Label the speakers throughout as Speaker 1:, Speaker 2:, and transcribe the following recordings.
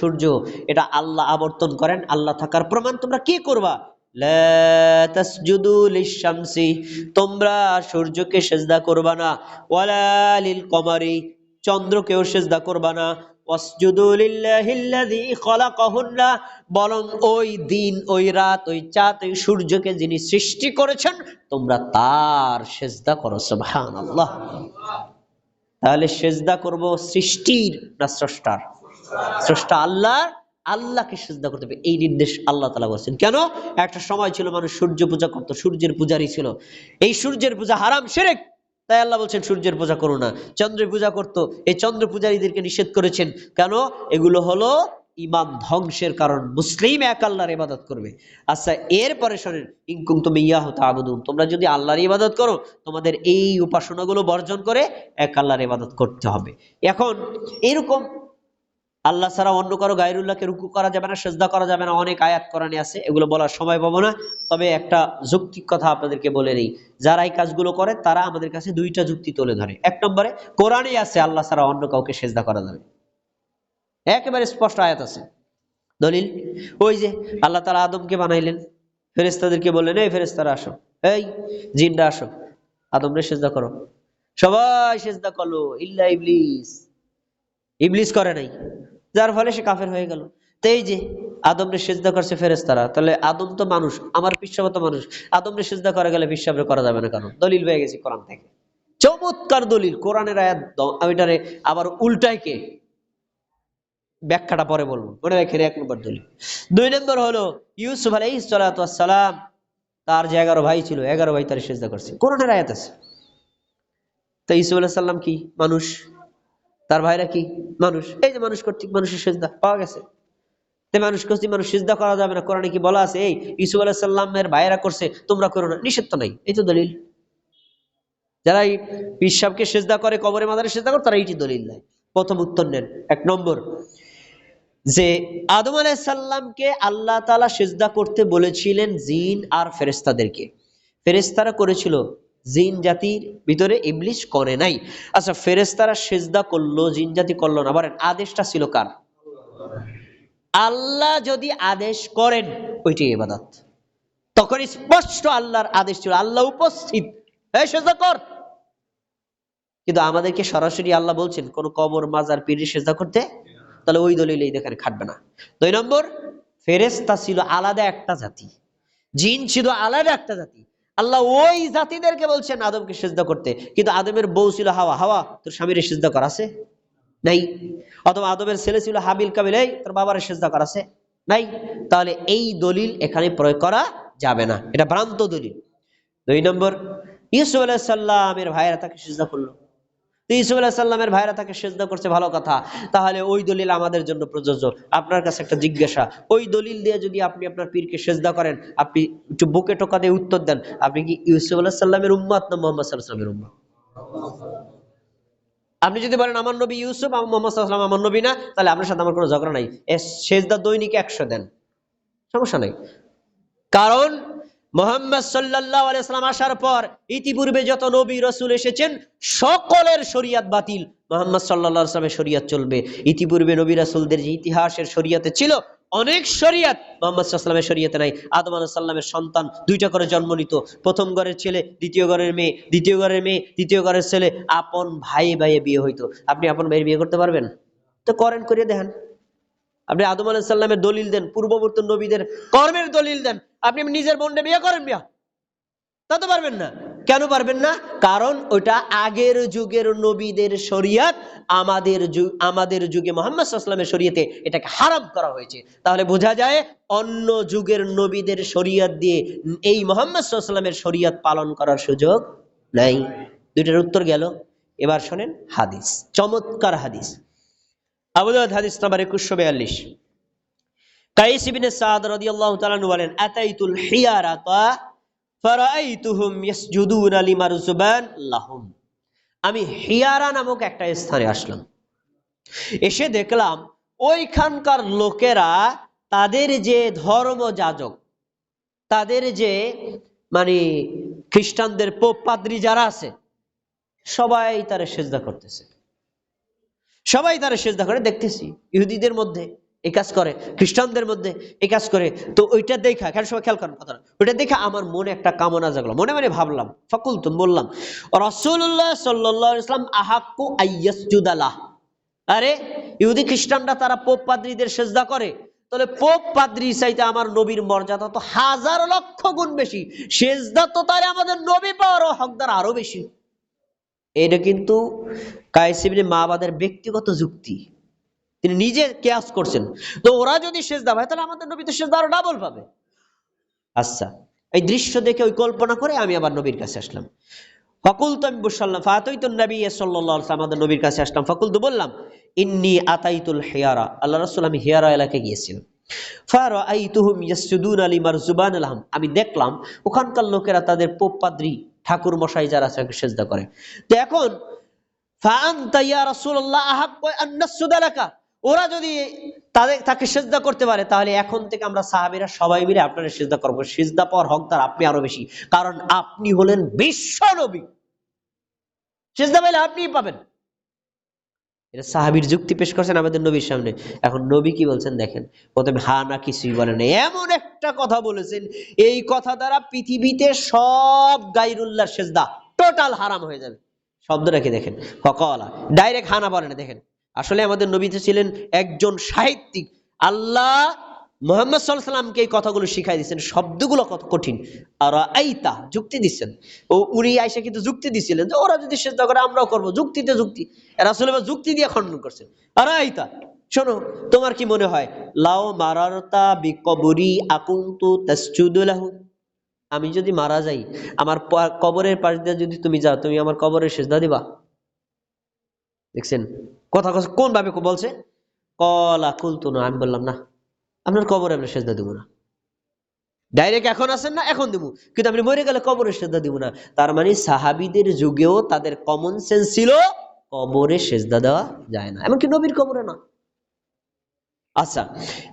Speaker 1: সূর্য, এটা আল্লাহ আবর্তন করেন, আল্লাহ থাকার প্রমাণ তোমরা কি করবা? তোমরা সূর্যকে সেজদা করবা না। কমারি, চন্দ্রকেও সেজদা করবা না। ওই দিন, ওই রাত, ওই চাঁদ, ওই সূর্যকে যিনি সৃষ্টি করেছেন, তোমরা তার সেজদা করো, সুবহানাল্লাহ। তাহলে সেজদা করব সৃষ্টির না স্রষ্টার? স্রষ্টা আল্লাহ, আল্লাহকে সেজদা করতে হবে। এই নির্দেশ আল্লাহ তালা বলছেন কেন? একটা সময় ছিল মানুষ সূর্য পূজা করতো, সূর্যের পূজারই ছিল। এই সূর্যের পূজা হারাম সেরেক তাই আল্লাহ বলছেন, সূর্যের পূজা করো না। চন্দ্রের পূজা করতো। এই চন্দ্র পূজারীদেরকে নিষেধ করেছেন। কেন? এগুলো হলো ইমান ধ্বংসের কারণ। মুসলিম এক আল্লাহর ইবাদত করবে। আচ্ছা এরপরে শোনেন ইনকুম তুমি ইয়া হতো আবুদুন তোমরা যদি আল্লাহর ইবাদত করো, তোমাদের এই উপাসনাগুলো বর্জন করে এক আল্লাহর ইবাদত করতে হবে। এখন এরকম আল্লাহ ছাড়া অন্য কারও গায়রুল্লাহকে রুকু করা যাবে না, সেজদা করা যাবে না, অনেক আয়াত কোরআনে আছে, এগুলো বলার সময় পাবো না। তবে একটা যৌক্তিক কথা আপনাদেরকে বলে নেই, যারা এই কাজগুলো করে তারা আমাদের কাছে দুইটা যুক্তি তুলে ধরে। এক নম্বরে কোরআনে আছে আল্লাহ ছাড়া অন্য কাউকে সেজদা করা যাবে। একেবারে স্পষ্ট আয়াত আছে। দলিল, ওই যে আল্লাহ তারা আদমকে বানাইলেন ফেরেস্তাদেরকে বললেন, এই ফেরেস্তারা আসো, এই জিনরা আসো, আদমরে সেজদা করো। সবাই সেজদা করল, ইল্লা ইবলিস। ইবলিস করে নাই। যার ফলে সে কাফের হয়ে গেল। তো যে আদমরে সেজদা করছে ফেরেস্তারা তাহলে আদম তো মানুষ, আমার পিসাব তো মানুষ। আদমরে সেজদা করা গেলে পিসাবরে করা যাবে না কারণ দলিল হয়ে গেছে কোরআন থেকে। চমৎকার দলিল। কোরআনের আয়াত এটারে আবার উল্টাই কে? ব্যাখ্যাটা পরে বলব। মনে রাখেন, এক নম্বর দলিল। দুই নম্বর হলো, ইউসুফ আলাই সালাম, তার যে এগারো ভাই ছিল, এগারো ভাই তার সেজদা করছে। কোরআনের আয়াত আছে। তো ইউসুফ আলাহ সাল্লাম কি? মানুষ। তার ভাইরা কি? মানুষ। এই যে মানুষ কর্তৃক মানুষের সেজদা পাওয়া গেছে। মানুষ কর্তৃক মানুষ সেজদা করা যাবে না। কোরআনে কি বলা আছে? এই ইসুফ আলাহ সাল্লামের ভাইরা করছে, তোমরা করো না। নিষেধ তো নাই। এই তো দলিল। যারা এই পিসাবকে সেজদা করে, কবরে মাদারে সেজদা করে, তারা এইটি দলিল নাই। প্রথম উত্তর নেন। এক নম্বর, যে আদম আলাইসাল্লামকে আল্লাহ তালা সেজদা করতে বলেছিলেন জিন আর ফেরেস্তাদেরকে ফেরেস্তারা করেছিল জিন জাতির ভিতরে ইবলিশ করে নাই। আচ্ছা ফেরেস্তারা সেজদা করল, জিন জাতি করল না। বলেন, আদেশটা ছিল কার? আল্লাহ যদি আদেশ করেন, ওইটি ইবাদত। তখন স্পষ্ট আল্লাহর আদেশ ছিল। আল্লাহ উপস্থিত। কর। কিন্তু আমাদেরকে সরাসরি আল্লাহ বলছেন, কোন কবর, মাজার পীরে সেজদা করতে তাহলে ওই দলিল এই দেখেন খাটবে না। দুই নম্বর ফেরেস্তা ছিল আলাদা একটা জাতি। জিন ছিল আলাদা একটা জাতি। আল্লাহ ওই জাতিদেরকে বলছেন আদমকে সেজদা করতে। কিন্তু আদমের বউ ছিল হাওয়া। হাওয়া, তোর স্বামীর সেজদা করা নাই। অথবা আদমের ছেলে ছিল হাবিল কাবিল, এই তোর বাবার সেজদা করা নাই। তাহলে এই দলিল এখানে প্রয়োগ করা যাবে না। এটা ভ্রান্ত দলিল। দুই নম্বর, ইউসুফ আলাহ সাল্লামের ভাইয়েরা তাকে সেজদা করল। তো ইসুফ সাল্লামের ভাইরা তাকে সেজদা করছে, ভালো কথা। তাহলে ওই দলিল আমাদের জন্য প্রযোজ্য। আপনার কাছে একটা জিজ্ঞাসা, ওই দলিল দিয়ে যদি আপনি আপনার পীরকে সেজদা করেন, আপনি একটু বুকে টোকা দিয়ে উত্তর দেন, আপনি কি ইউসুফ সাল্লামের উম্মাত না মোহাম্মদ সাল্লাহ সাল্লামের উম্মাত? আপনি যদি বলেন, আমার নবী ইউসুফ, আমার মোহাম্মদ সাল্লাম আমার নবী না, তাহলে আপনার সাথে আমার কোনো ঝগড়া নাই। সেজদা দৈনিক একশো দেন। সমস্যা নাই। কারণ মোহাম্মদ সাল্লাহ আলাইসালাম আসার পর ইতিপূর্বে যত নবী রসুল এসেছেন, সকলের শরিয়াত বাতিল। মোহাম্মদ সাল্লাহ আসলামের শরিয়াত চলবে। ইতিপূর্বে নবী রাসুলদের যে ইতিহাসের শরিয়াতে ছিল, অনেক শরিয়াত মোহাম্মদ সাল্লামের শরিয়াতে নাই। আদম আলাহ সাল্লামের সন্তান, দুইটা করে জন্ম নিত। প্রথম ঘরের ছেলে, দ্বিতীয় ঘরের মেয়ে, দ্বিতীয় ঘরের মেয়ে, তৃতীয় ঘরের ছেলে, আপন ভাই ভাইয়ে বিয়ে হইতো। আপনি আপন ভাইয়ের বিয়ে করতে পারবেন? তো করেন করে দেখেন আপনি আদম আলাহিসাল্লামের দলিল দেন, পূর্ববর্তী নবীদের কর্মের দলিল দেন। আপনি নিজের বোনকে বিয়ে করেন বিয়া তা তো পারবেন না। কেন পারবেন না? কারণ ওটা আগের যুগের নবীদের শরিয়াত, আমাদের যুগ আমাদের যুগে মোহাম্মদ সাল্লামের শরীয়তে এটাকে হারাম করা হয়েছে। তাহলে বোঝা যায় অন্য যুগের নবীদের শরিয়াত দিয়ে এই মোহাম্মদ সাল্লামের শরিয়াত পালন করার সুযোগ নাই। দুইটার উত্তর গেল। এবার শোনেন হাদিস, চমৎকার হাদিস। হাদিস নাম্বার 2142 কাইস ইবনে সাদ বলেন, আতাইতুল হিয়ারাতা লাহুম। আমি হিয়ারা নামক একটা স্থানে আসলাম। এসে দেখলাম, ওইখানকার লোকেরা তাদের যে ধর্মযাজক তাদের যে মানে খ্রিস্টানদের পোপ পাদ্রী যারা আছে, সবাই তারা সেজদা করতেছে। সবাই তারা সেজদা করে, দেখতেছি। ইহুদিদের মধ্যে এই কাজ করে, খ্রিস্টানদের মধ্যে এই কাজ করে। তো ওইটা দেখা খেয়াল সময় খেয়াল করেন কথা ওইটা দেখে আমার মনে একটা কামনা জাগলো। মনে মনে ভাবলাম ফকুল তুমি বললাম রসুল্লাহ সাল্লাহ ইসলাম আহাক্কু আইয়াসজুদালাহ আরে, ইহুদি খ্রিস্টানরা তারা পোপ পাদ্রীদের সেজদা করে। তাহলে পোপ পাদ্রী চাইতে আমার নবীর মর্যাদা তো হাজার লক্ষ গুণ বেশি। সেজদা তো তার আমাদের নবী পাওয়ার হকদার আরও বেশি। এটা কিন্তু কায়েসিবিনে মাবাদের ব্যক্তিগত যুক্তি। তিনি নিজে কেয়াস করছেন। তো ওরা যদি সেজদা পায়, তাহলে আমাদের নবী তো সেজদা আরও ডাবল পাবে। আচ্ছা এই দৃশ্য দেখে ওই কল্পনা করে আমি আবার নবীর কাছে আসলাম। ফকুল তো আমি বসাল্লাম ফাতই তো নবী সাল্লাহ আমাদের নবীর কাছে আসলাম। ফকুল তো বললাম, ইন্নি আতাইতুল হেয়ারা। আল্লাহ রসুল, আমি হেয়ারা এলাকায় গিয়েছিলাম। আমি দেখলাম, ওখানকার লোকেরা তাদের পোপ পাদ্রী ঠাকুর মশাই যারা আছে সেজদা করে। তো এখন ওরা যদি তাদের, তাকে সেজদা করতে পারে, তাহলে এখন থেকে আমরা সাহাবিরা সবাই মিলে আপনারা সেজদা করব। সেজদা পাওয়ার হকদার আপনি আরও বেশি। কারণ আপনি হলেন বিশ্ব নবী। সেজদা পাইলে আপনিই পাবেন। এটা সাহাবির যুক্তি পেশ করছেন আমাদের নবীর সামনে। এখন নবী কি বলছেন দেখেন, প্রথমে হা না কিছুই বলেন এমন একটা কথা বলেছেন, এই কথা দ্বারা পৃথিবীতে সব গাইরুল্লাহ সেজদা টোটাল হারাম হয়ে যাবে। শব্দটাকে দেখেন? ফকলা ডাইরেক্ট হানা বলে না, দেখেন। আসলে আমাদের নবীতে ছিলেন একজন সাহিত্যিক, আল্লাহ মোহাম্মদ সাল্লামকে এই কথাগুলো শিখাই দিচ্ছেন শব্দগুলো কত কঠিন। আর আইতা যুক্তি দিচ্ছেন। ও উনি আইসা কিন্তু যুক্তি দিছিলেন যে ওরা যদি চেষ্টা করে আমরাও করব। যুক্তিতে যুক্তি। এরা আসলে যুক্তি দিয়ে খণ্ডন করছেন আর আইতা শোনো, তোমার কি মনে হয়? লাও মারারতা বিকবরি আকুন্তু তাসজুদুলাহু আমি যদি মারা যাই, আমার কবরের পাশ দিয়ে যদি তুমি যাও, তুমি আমার কবরের সেজদা দিবা? দেখছেন? কথা কোন ভাবে বলছে? কলা কুলতু, না, আমি বললাম না। আপনার কবরে আমরা সেজদা দিব না। ডাইরেক্ট এখন আছেন না, এখন দিব। কিন্তু আপনি মরে গেলে কবরে সেজদা দিব না। তার মানে সাহাবিদের যুগেও তাদের কমন সেন্স ছিল কবরে সেজদা দেওয়া যায় না। এমনকি নবীর কবরে না। আচ্ছা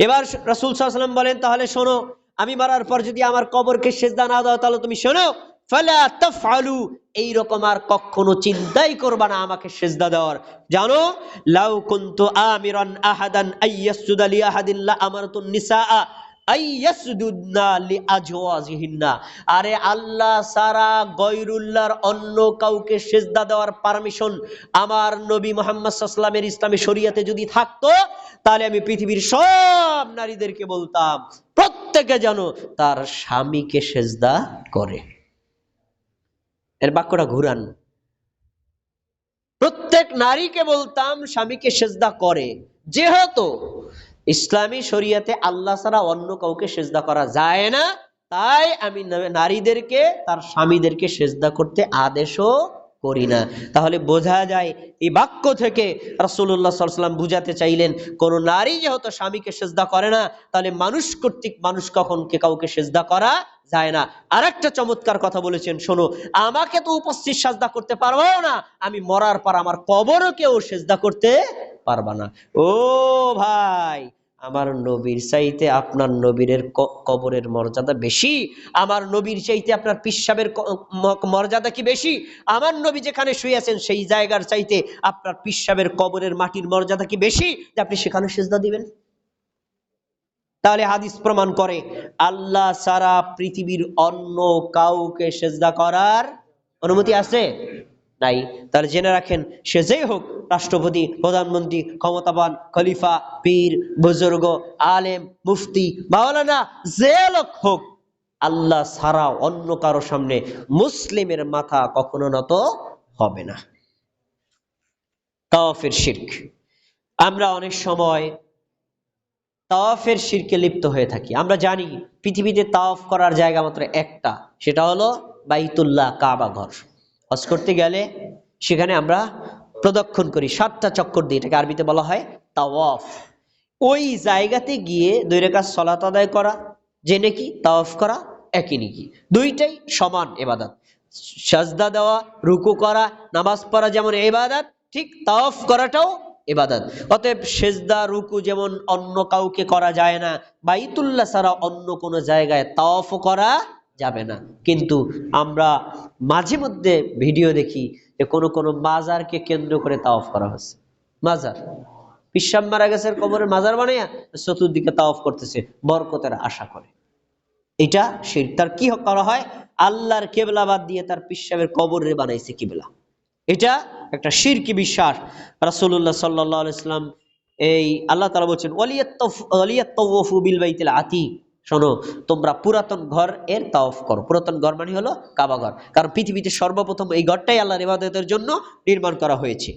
Speaker 1: এবার রাসুল সাল্লাম বলেন, তাহলে শোনো, আমি মারার পর যদি আমার কবরকে সেজদা না দাও, তাহলে তুমি শোনো ফালা তাফআলু, এইরকম আর কখনো চিন্তাই করবা না আমাকে সেজদা দেওয়ার। জানো? লাউ কুনতু আমিরান আহাদান আইয়াসজুদা লি আহাদিন লা আমারতুন নিসাআ আরে আল্লাহ সারা গয়রুল্লাহর অন্য কাউকে সেজদা দেওয়ার পারমিশন আমার নবী মোহাম্মদ সাল্লামের ইসলামী শরিয়াতে যদি থাকতো, তাহলে আমি পৃথিবীর সব নারীদেরকে বলতাম, প্রত্যেকে যেন তার স্বামীকে সেজদা করে। এর বাক্যটা ঘুরান। প্রত্যেক নারীকে বলতাম, স্বামীকে সেজদা করে। যেহেতু ইসলামী শরিয়াতে আল্লাহ ছাড়া অন্য কাউকে সেজদা করা যায় না, তাই আমি নারীদেরকে, তার স্বামীদেরকে সেজদা করতে আদেশও করি না। তাহলে বোঝা যায়, এই বাক্য থেকে রাসূলুল্লাহ সাল্লাম বুঝাতে চাইলেন, কোন নারী যেহেতু স্বামীকে সেজদা করে না, তাহলে মানুষ কর্তৃক মানুষ কখন কে কাউকে সেজদা করা যায় না। আর একটা চমৎকার কথা বলেছেন, শোনো, আমাকে তো উপস্থিত সাজদা করতে পারব না, আমি মরার পর আমার কবরও কেউ সেজদা করতে পারবা না। ও ভাই আমার নবীর চাইতে আপনার নবীরের কবরের মর্যাদা বেশি। আমার নবীর চাইতে আপনার পিসাবের মর্যাদা কি বেশি? আমার নবী যেখানে শুয়ে আছেন, সেই জায়গার চাইতে আপনার পিসাবের কবরের মাটির মর্যাদা কি বেশি? যে আপনি সেখানে সেজদা দিবেন। তাহলে হাদিস প্রমাণ করে, আল্লাহ সারা পৃথিবীর অন্য কাউকে সেজদা করার অনুমতি আছে? নাই। তাহলে জেনে রাখেন, সে যেই হোক, রাষ্ট্রপতি, প্রধানমন্ত্রী, ক্ষমতাবান খলিফা, পীর, বুজুর্গ, আলেম, মুফতি, মাওলানা, যে লোক হোক, আল্লাহ ছাড়া অন্য কারও সামনে মুসলিমের মাথা কখনো নত হবে না। তাওয়াফের শির্ক। আমরা অনেক সময় তাওয়াফের শিরকে লিপ্ত হয়ে থাকি। আমরা জানি, পৃথিবীতে তাওয়াফ করার জায়গা মাত্র একটা, সেটা হলো বাইতুল্লাহ কাবা ঘর। হজ করতে গেলে সেখানে আমরা প্রদক্ষিণ করি, সাতটা চক্কর দিই এটাকে আরবিতে বলা হয় তাওয়াফ। ওই জায়গাতে গিয়ে দুই রেখা সলাত আদায় করা, যে নাকি তাওয়াফ করা, একই নাকি। দুইটাই সমান এবাদত সাজদা দেওয়া, রুকু করা, নামাজ পড়া যেমন এবাদত ঠিক তাওয়াফ করাটাও এবাদত অতএব সেজদা, রুকু যেমন অন্য কাউকে করা যায় না, বাইতুল্লাহ ছাড়া অন্য কোনো জায়গায় তাওয়াফ করা যাবে না। কিন্তু আমরা মাঝে মধ্যে ভিডিও দেখি যে কোনো কোনো মাজারকে কেন্দ্র করে তাওয়াফ করা হচ্ছে। মাজার। পিসাব মারা গেছে কবরের মাজার বানাইয়া চতুর্দিকে তাওয়াফ করতেছে, বরকতের আশা করে। এটা শির তার কি করা হয়? আল্লাহর কেবলা বাদ দিয়ে তার পিসাবের কবরে বানাইছে কিবলা। এটা একটা শিরকি বিশ্বাস। রাসূলুল্লাহ সাল্লাল্লাহু আলাইহি সাল্লাম এই আল্লাহ তাআলা বলছেন ওয়ালিয়াত্তাওয়াফু বিল বাইতিল আতিক। শোনো, তোমরা পুরাতন ঘর এর তাওয়াফ করো। পুরাতন ঘর মানে হলো কাবা ঘর। কারণ পৃথিবীতে সর্বপ্রথম এই ঘরটাই আল্লাহর ইবাদতের জন্য নির্মাণ করা হয়েছে।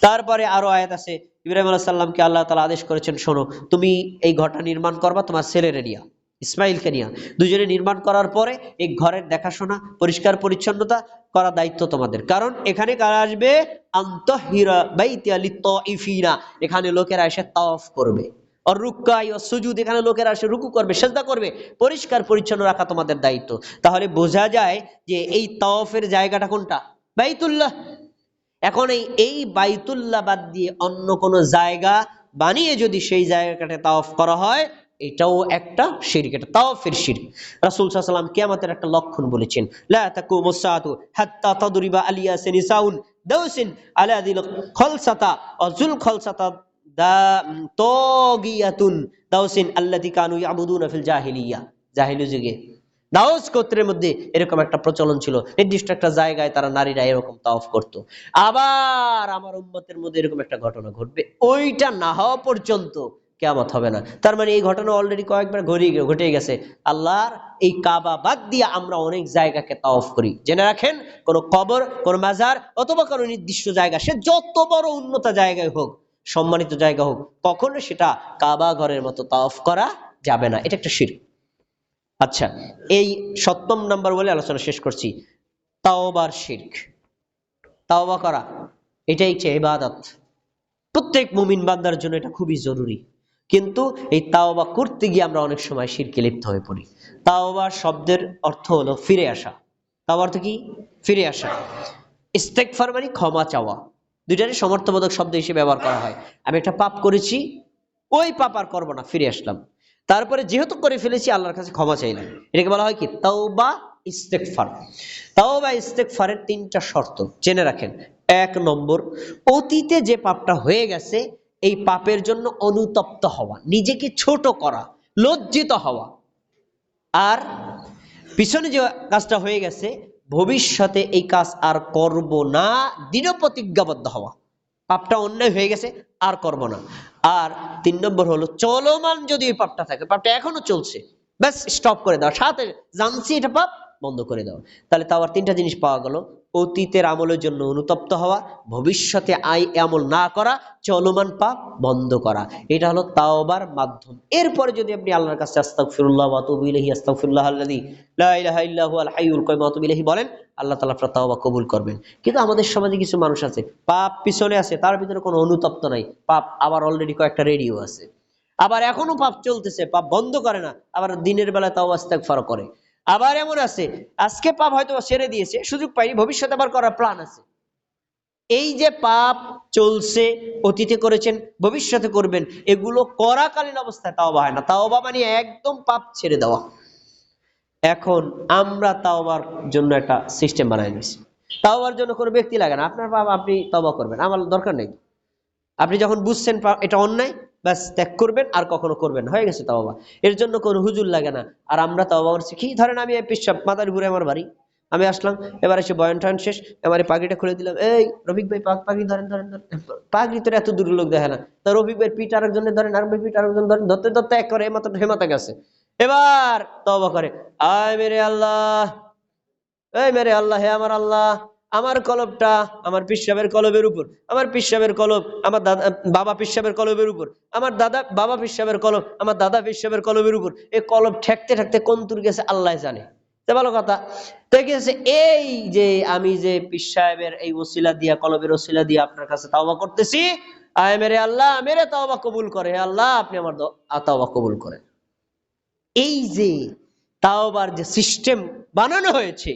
Speaker 1: তারপরে আরও আয়াত আছে, ইব্রাহিম আলাইহিস সাল্লামকে আল্লাহ তাআলা আদেশ করেছেন, শোনো, তুমি এই ঘরটা নির্মাণ করবা, তোমার ছেলেরে নিয়া ইসমাইলকে নিয়া। দুজনে নির্মাণ করার পরে এই ঘরের দেখাশোনা, পরিষ্কার পরিচ্ছন্নতা করা দায়িত্ব তোমাদের। কারণ এখানে কারা আসবে? আন্তহিরা বাইতি আলি তইফিনা এখানে লোকেরা এসে তাওয়াফ করবে। আর রুক্কাই ও সুজুদ, এখানে লোকেরা এসে রুকু করবে, সেজদা করবে, পরিষ্কার, পরিচ্ছন্ন রাখা তোমাদের দায়িত্ব। তাহলে বোঝা যায় যে এই তাওয়াফের জায়গাটা কোনটা? বাইতুল্লাহ। এখন এই এই বাইতুল্লাহ বাদ দিয়ে অন্য কোনো জায়গা বানিয়ে যদি সেই জায়গাটাতে তাওয়াফ করা হয়, এটাও একটা শিরক, এটা তাওয়াফের শিরক। রাসূল সাল্লাল্লাহু কিয়ামতের একটা লক্ষণ বলেছেন, লা তাকুমুস সাআতু হাত্তা তাদরিবা আলিয়া সিনিসাউন দাউসিন আলা দিল খলসাতা ও জুল খলসাতা দা এরকম একটা প্রচলন ছিল। নির্দিষ্ট একটা জায়গায় তারা নারীরা এরকম করত। আবার আমার উম্মতের মধ্যে এরকম একটা ঘটনা ঘটবে। ওইটা না হওয়া পর্যন্ত কেয়ামত হবে না। তার মানে এই ঘটনা অলরেডি কয়েকবার ঘড়ি ঘটে গেছে। আল্লাহর এই কাবা বাদ দিয়ে আমরা অনেক জায়গাকে তাওফ করি। জেনে রাখেন, কোনো কবর, কোনো মাজার অথবা কোনো নির্দিষ্ট জায়গা, সে যত বড় উন্নত জায়গায় হোক সম্মানিত জায়গা হোক, কখনো সেটা কাবা ঘরের মতো তাওফ করা যাবে না। এটা একটা শির। আচ্ছা এই সপ্তম নাম্বার বলে আলোচনা শেষ করছি। তাওবার শির্ক। তাওবা করা, এটাই হচ্ছে ইবাদত। প্রত্যেক মুমিন বান্দার জন্য এটা খুবই জরুরি। কিন্তু এই তাওবা করতে গিয়ে আমরা অনেক সময় শিরকে লিপ্ত হয়ে পড়ি। তাওবা শব্দের অর্থ হলো ফিরে আসা। তাওবা অর্থ কি? ফিরে আসা। ইস্তেকফার মানে ক্ষমা চাওয়া। দুইটারই সমর্থবোধক শব্দ হিসেবে ব্যবহার করা হয়। আমি একটা পাপ করেছি, ওই পাপ আর করব না, ফিরে আসলাম। তারপরে যেহেতু করে ফেলেছি, আল্লাহর কাছে ক্ষমা চাইলাম। এটাকে বলা হয় কি? তাও তাওবা ইস্তেকফার তাওবা ইস্তেকফারের তিনটা শর্ত। জেনে রাখেন, এক নম্বর, অতীতে যে পাপটা হয়ে গেছে, এই পাপের জন্য অনুতপ্ত হওয়া, নিজেকে ছোট করা, লজ্জিত হওয়া। আর পিছনে যে কাজটা হয়ে গেছে ভবিষ্যতে এই কাজ আর করব না, দৃঢ় প্রতিজ্ঞাবদ্ধ হওয়া। পাপটা অন্যায় হয়ে গেছে, আর করব না। আর তিন নম্বর হলো, চলমান যদি ওই পাপটা থাকে, পাপটা এখনও চলছে, ব্যাস স্টপ করে দাও। সাথে জানছি এটা পাপ, বন্ধ করে দাও। তাহলে তাও আর তিনটা জিনিস পাওয়া গেল। অতীতের আমলের জন্য অনুতপ্ত হওয়া, ভবিষ্যতে আই আমল না করা, চলমান পাপ বন্ধ করা। এটা হলো তাওবার মাধ্যম। এরপরে যদি আপনি আল্লাহর কাছে আস্তাগফিরুল্লাহ ওয়া আতুবু ইলাইহি, আস্তাগফিরুল্লাহ আল্লাযী লা ইলাহা ইল্লা হুয়াল হাইয়ুল কাইয়ুম ওয়া আতুবু ইলাইহি বলেন, আল্লাহ তাআলা আপনার তাওবা কবুল করবেন। কিন্তু আমাদের সমাজে কিছু মানুষ আছে, পাপ পিছনে আছে, তার ভিতরে কোনো অনুতপ্ত নাই। পাপ আবার অলরেডি কয়েকটা রেডিও আছে। আবার এখনও পাপ চলতেছে, পাপ বন্ধ করে না, আবার দিনের বেলায় তাও ইস্তেগফার করে। আবার এমন আছে, আজকে পাপ হয়তো ছেড়ে দিয়েছে, সুযোগ পাইনি, ভবিষ্যতে আবার করার প্ল্যান আছে। এই যে পাপ চলছে, অতীতে করেছেন, ভবিষ্যতে করবেন, এগুলো করাকালীন অবস্থায় তাওবা হয় না। তাওবা মানে একদম পাপ ছেড়ে দেওয়া। এখন আমরা তাওবার জন্য একটা সিস্টেম বানাই নিয়েছি তাওবার জন্য কোনো ব্যক্তি লাগে না। আপনার পাপ আপনি তবা করবেন। আমার দরকার নেই। আপনি যখন বুঝছেন এটা অন্যায় ব্যাস, ত্যাগ করবেন, আর কখনো করবেন হয়ে গেছে তাওবা। এর জন্য কোনো হুজুর লাগে না। আর আমরা তাওবা করছি কি? ধরেন আমি পিসাব মাদার ঘুরে আমার বাড়ি। আমি আসলাম, এবার এসে বয়ান টয়ন শেষ, এবার এই পাগড়িটা খুলে দিলাম। এই, রফিক ভাই পাগ পাগড়ি ধরেন ধরেন ধরেন। পাগড়ি তোর এত দূর লোক দেখে না। তা রফিক ভাই পিঠ আরেকজনের ধরেন আর ভাই পিঠ আরেকজন ধরেন, ধরতে ধরতে এক করে হেমাতা হেমাতা গেছে। এবার তবা করে, আয় মেরে আল্লাহ, এই মেরে আল্লাহ, হে আমার আল্লাহ আমার কলবটা আমার পিসাবের কলবের উপর, আমার পিসাবের কলব আমার দাদা, বাবা পিসাবের কলবের উপর, আমার দাদা, বাবা পিসাবের কলব আমার দাদা পিসাবের কলবের উপর, এই কলব ঠেকতে ঠেকতে কোন তুর গেছে আল্লাহ জানে। ভালো কথা। তো কি হচ্ছে এই যে আমি যে পিস সাহেবের এই ওসিলা দিয়া, কলবের ওসিলা দিয়া আপনার কাছে তাওবা করতেছি, আয় মেরে আল্লাহ, মেরে তাওবা কবুল করে। আল্লাহ, আপনি আমার তাওবা কবুল করেন। এই যে তাওবার যে সিস্টেম বানানো হয়েছে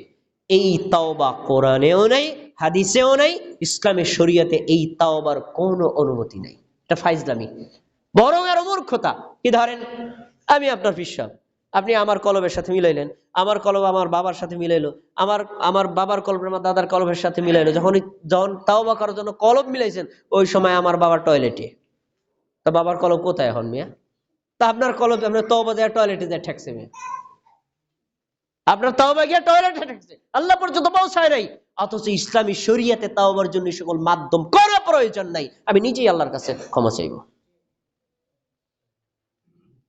Speaker 1: এই তাওবা কোরআনেও নাই, হাদিসেও নাই ইসলামের শরিয়াতে এই তাওবার কোনো অনুমতি নাই। এটা ফাইজলামি। বরং আরও মূর্খতা। কি ধরেন? আমি আপনার পিসাব আপনি আমার কলবের সাথে মিলাইলেন, আমার কলব আমার বাবার সাথে মিলাইলো, আমার আমার বাবার কলব, আমার দাদার কলবের সাথে মিলাইলো, যখন যখন তাওবা করার জন্য কলব মিলাইছেন, ওই সময় আমার বাবার টয়লেটে। তা বাবার কলব কোথায় এখন মিয়া? তা আপনার কলম আপনার তবা দেওয়া টয়লেটে যায় ঠেকছে মিয়া। আপনার তাওবা গিয়ে টয়লেটে ঠেকছে আল্লাহ পর্যন্ত পৌঁছায় নাই। অথচ ইসলামী শরিয়াতে তাওবার জন্য সকল মাধ্যম করা প্রয়োজন নাই। আমি নিজেই আল্লাহর কাছে ক্ষমা চাইব।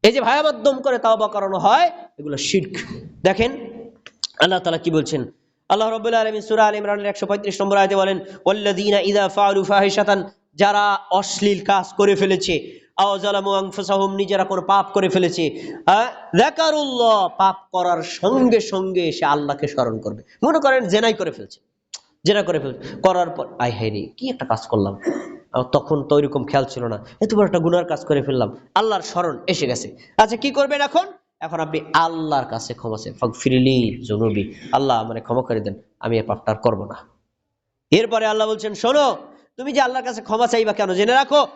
Speaker 1: এই যে ভায়া মাধ্যম করে তাওবা করানো হয়, এগুলো শির্ক। দেখেন, আল্লাহ তালা কি বলছেন? আল্লাহ রাব্বুল আলামিন সূরা আল ইমরানের 135 নম্বর আয়াতে বলেন, ওয়াল্লাযীনা ইযা ফাআলু ফাহিশাতান যারা অশ্লীল কাজ করে ফেলেছে নিজেরা কোনো পাপ করে ফেলেছে হ্যাঁ? পাপ করার সঙ্গে সঙ্গে সে আল্লাহকে স্মরণ করবে। মনে করেন জেনাই করে ফেলছে। জেনা করে ফেলছে। করার পর আই হাই কি একটা কাজ করলাম। তখন তো ওইরকম খেয়াল ছিল না। এত বড় একটা গুনার কাজ করে ফেললাম। আল্লাহর স্মরণ এসে গেছে। আচ্ছা কি করবেন এখন? এখন আপনি আল্লাহর কাছে ক্ষমা চাই। ফিরিলি জনুবি আল্লাহ মানে ক্ষমা করে দেন। আমি এ পাপটা করব না। এরপরে আল্লাহ বলছেন, শোনো তুমি যে আল্লাহর কাছে ক্ষমা চাইবা কেন? জেনে রাখো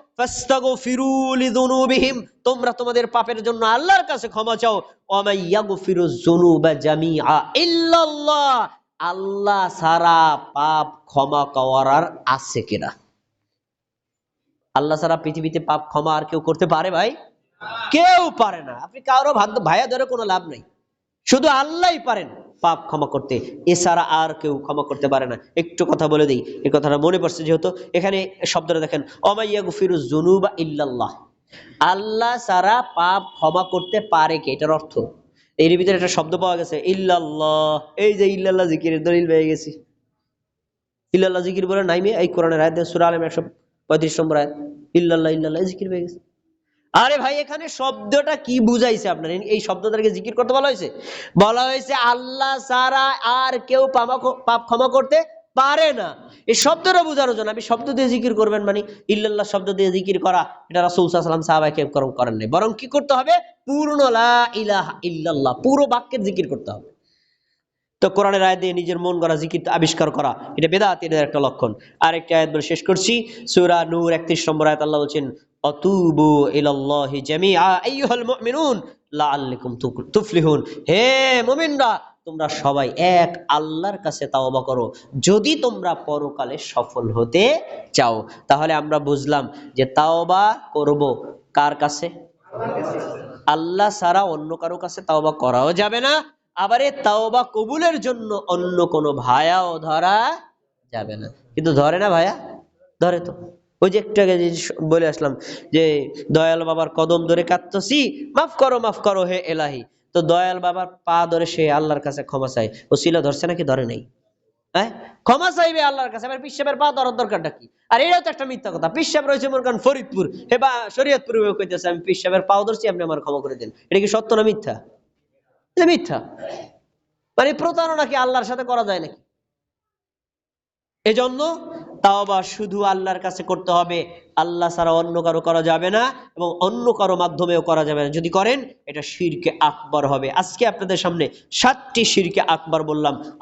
Speaker 1: তোমরা তোমাদের পাপের জন্য আল্লাহর কাছে ক্ষমা চাও। আল্লাহ সারা পাপ ক্ষমা করার আছে কিনা? আল্লাহ সারা পৃথিবীতে পাপ ক্ষমা আর কেউ করতে পারে ভাই? কেউ পারে না। আপনি কারও ভাগ্য ভাইয়া ধরে কোনো লাভ নাই। শুধু আল্লাহই পারেন। পাপ ক্ষমা করতে। এছাড়া আর কেউ ক্ষমা করতে পারে না। একটু কথা বলে দিই। এই কথাটা মনে পড়ছে যেহেতু। এখানে শব্দটা দেখেন অমাইয়া গুফিরু জুনুবা ইল্লাল্লাহ। আল্লাহ সারা পাপ ক্ষমা করতে পারে কে? এটার অর্থ? এর ভিতরে একটা শব্দ পাওয়া গেছে, ইল্লাল্লাহ। এই যে ইল্লাল্লাহ জিকিরের দলিল পেয়ে গেছি। ইল্লাল্লাহ জিকির বলে নাইমে এই কোরআনের আয়াত সুরা আলম একশো পঁয়ত্রিশ নম্বর আয়াত। ইল্লাল্লাহ ইল্লাল্লাহ জিকির পেয়ে গেছে। আরে ভাই, এখানে শব্দটা কি বুঝাইছে আপনার? এই- শব্দটাকে জিকির করতে বলা হয়েছে? বলা হয়েছে, আল্লাহ সারা আর কেউ পাপ ক্ষমা করতে পারে না। এই শব্দটা বোঝানোর জন্য আপনি শব্দ দিয়ে জিকির করবেন মানে ইল্লাল্লাহ শব্দ দিয়ে জিকির করা, এটা রাসূল সাল্লাম সাহাবাকে করেন নাই। বরং কি করতে হবে? পূর্ণ লা ইলাহা ইল্লাল্লাহ, পুরো বাক্যের জিকির করতে হবে। তো কোরআনের আয়াত দিয়ে নিজের মন গড়া, জিকির, আবিষ্কার করা, এটা বেদাত এর একটা লক্ষণ। আরেকটা আয়াত বলে শেষ করছি। সূরা নূর 31 নম্বর আয়াত আল্লাহ বলছেন, অতুবু ইলাল্লাহি জামিআ, আইয়ুহাল মুমিনুন, লাআল্লাকুম তুফলিহুন। হে মুমিনরা, তোমরা সবাই এক, আল্লাহর কাছে তাওবা করো। যদি তোমরা পরকালে সফল হতে চাও, তাহলে আমরা বুঝলাম যে তাওবা করব কার কাছে? আল্লাহ ছাড়া অন্য কারও কাছে তাওবা করাও যাবে না। আবার এ তাওবা কবুলের জন্য অন্য কোনো ভায়াও ধরা যাবে না। কিন্তু ধরে না ভাইয়া ধরে তো। ওই যে একটু বলে আসলাম যে, দয়াল বাবার কদম ধরে কাঁদতেছি, মাফ করো মাফ করো, হে এলাহি। তো দয়াল বাবার পা ধরে সে আল্লাহর কাছে ক্ষমা চাই ও শিলা ধরছে নাকি? ধরে নাই। হ্যাঁ? ক্ষমা চাইবে আল্লাহর কাছে। এবার পিসাবের পা ধরার দরকারটা কি? আর এটাও তো একটা মিথ্যা কথা। পিসাব রয়েছে মোর কারণ ফরিদপুর। হে বা শরীয়তপুর কইতেছে, আমি পিসাবের পাও ধরছি, আপনি আমার ক্ষমা করে দেন। এটা কি সত্য না মিথ্যা? এটা মিথ্যা। মানে প্রতারণা কি আল্লাহর সাথে করা যায় নাকি? এজন্য তাওবা শুধু আল্লাহর কাছে করতে হবে। আল্লাহ ছাড়া অন্য কারও করা যাবে না এবং অন্য কারও মাধ্যমেও করা যাবে না। যদি করেন, এটা শিরকে আকবর হবে। আজকে আপনাদের সামনে সাতটি শিরকে আকবর বললাম।